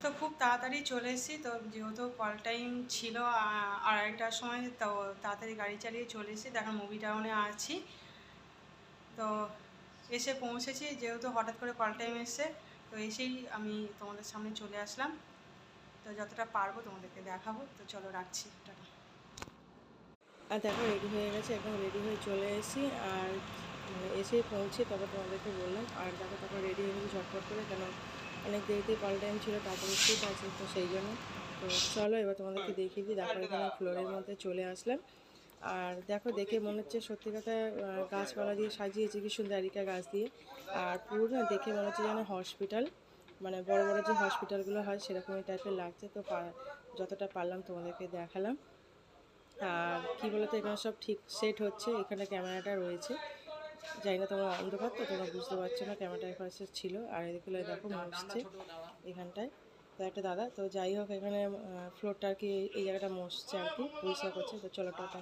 তো খুব তাড়াতাড়ি চলে এসেছি। তো যেহেতু কল টাইম ছিল আড়াইটার সময়, তো তাড়াতাড়ি গাড়ি চালিয়ে চলে এসেছি। দেখো মুভি টাউনে আছি। তো এসে পৌঁছেছি, যেহেতু হঠাৎ করে কল টাইম এসছে, তো এসেই আমি তোমাদের সামনে চলে আসলাম। তো যতটা পারব তোমাদেরকে দেখাবো। তো চলো রাখছি টাকা আর দেখো রেডি হয়ে গেছে, একদম রেডি হয়ে চলে এসেছি। আর এসেই পৌঁছে, তারপর তোমাদেরকে বললাম। আর দেখো, তারপর রেডি হয়ে গেছি ঝটপট করে, কেন অনেক দেরিতে কল টাইম ছিল, তারপরে ঠিক আছে, তো সেই জন্য। তো চলো এবার তোমাদেরকে দেখিয়ে দিই দেখো এখানে ফ্লোরের মধ্যে চলে আসলাম। আর দেখো, দেখে মনে হচ্ছে সত্যি কথা গাছপালা দিয়ে সাজিয়েছে কি সুন্দর আরিকা গাছ দিয়ে। আর পুরো না দেখে মনে হচ্ছে যেন হসপিটাল মানে বড় বড় যে হসপিটালগুলো হয়, সেরকমই টাইপের লাগছে। তো যতটা পারলাম তোমাদেরকে দেখালাম। আর কি বলতো, এখানে সব ঠিক সেট হচ্ছে, এখানে ক্যামেরাটা রয়েছে। জানি না তোমরা অন্ধকার তো, তোমরা বুঝতে পারছ না ক্যামেরাটা এখানে ছিল। আর এদিকে দেখো মসছে এখানটায়। তো একটা দাদা, তো যাই হোক এখানে ফ্লোরটা আর কি এই জায়গাটা মসছে আর কি, পরিষ্কার করছে। তো চলো টাটা।